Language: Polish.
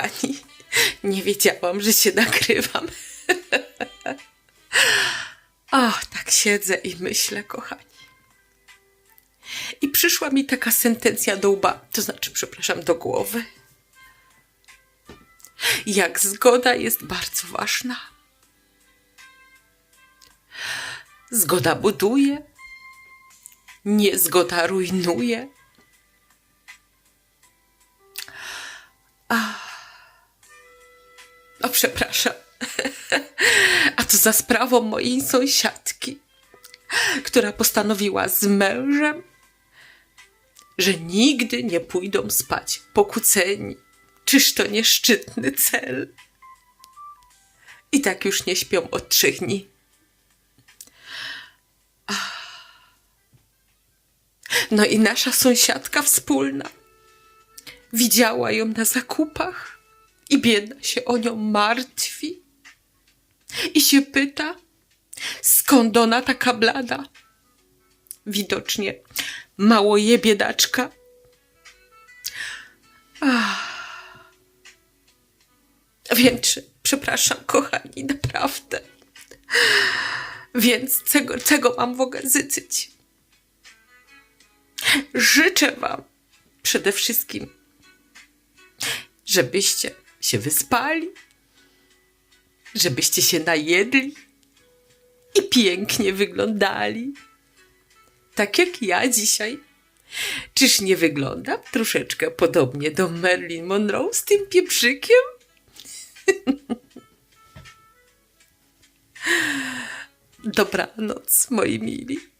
kochani. Nie wiedziałam, że się nagrywam. O, tak siedzę i myślę, kochani. I przyszła mi taka sentencja do łba, to znaczy, przepraszam, do głowy. Jak zgoda jest bardzo ważna. Zgoda buduje, niezgoda rujnuje. O, przepraszam. A to za sprawą mojej sąsiadki, która postanowiła z mężem, że nigdy nie pójdą spać pokłóceni. Czyż to nie szczytny cel? I tak już nie śpią od trzech dni. No i nasza sąsiadka wspólna widziała ją na zakupach i biedna się o nią martwi. I się pyta, skąd ona taka blada? Widocznie mało je biedaczka. Więc, przepraszam, kochani, naprawdę. Więc czego, czego mam w ogóle życzyć? Życzę Wam przede wszystkim, żebyście się wyspali, żebyście się najedli i pięknie wyglądali. Tak jak ja dzisiaj. Czyż nie wyglądam troszeczkę podobnie do Marilyn Monroe z tym pieprzykiem? Dobranoc, moi mili.